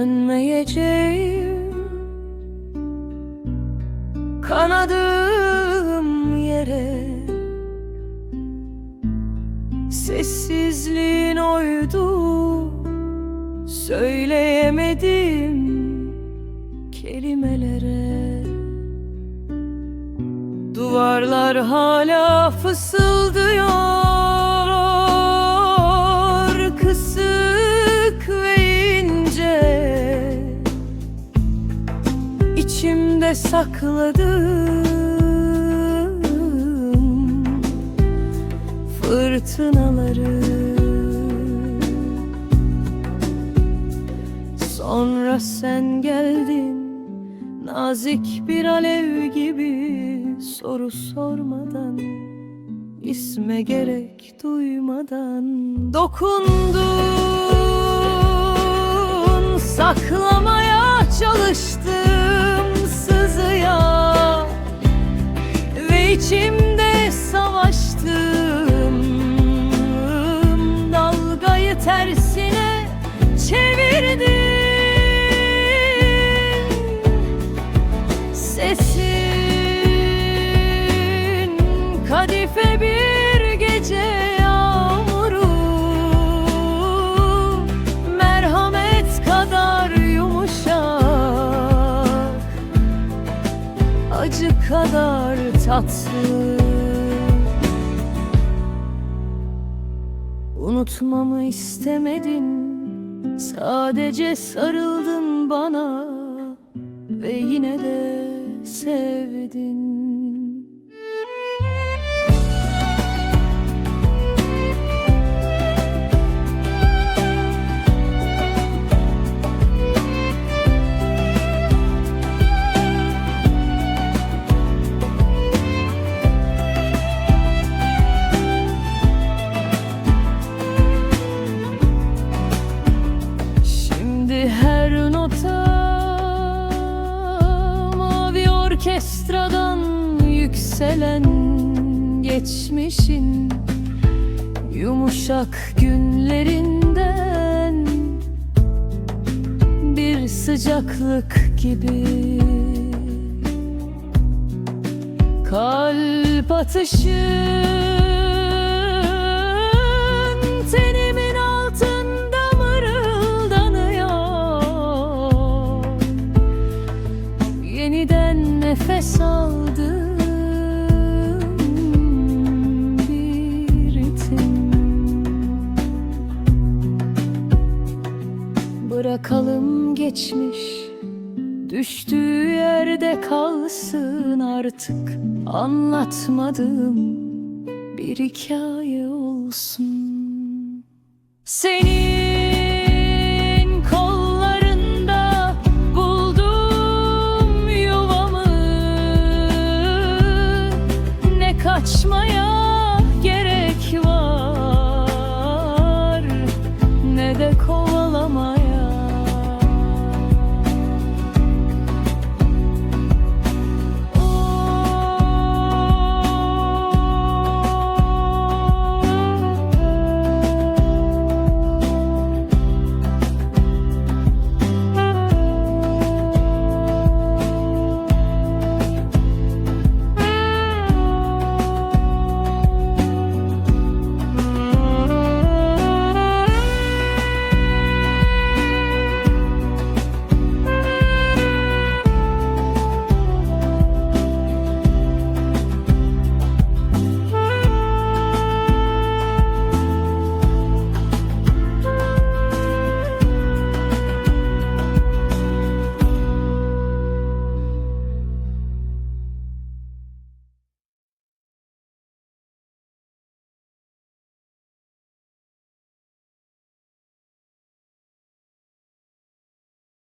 Dönmeyeceğim. Kanadığım yere Sessizliğin oydu. Söyleyemedim kelimelere. Duvarlar hala fısıldıyor İçimde sakladım Fırtınaları. Sonra sen geldin Nazik bir alev gibi soru sormadan isme gerek duymadan dokundun. Saklamaya çalıştım Sesin kadife bir gece yağmuru. Merhamet kadar yumuşak. Acı kadar tatlı. Unutmamı istemedin. Sadece sarıldın bana. Ve yine de sevdin. Şimdi her mavi orkestradan yükselen geçmişin yumuşak günlerinden bir sıcaklık gibi. Kalp atışın tenimin Bakalım geçmiş. Düştüğü yerde kalsın artık Anlatmadığım bir hikaye olsun. Seni Kaçmaya gerek var Ne de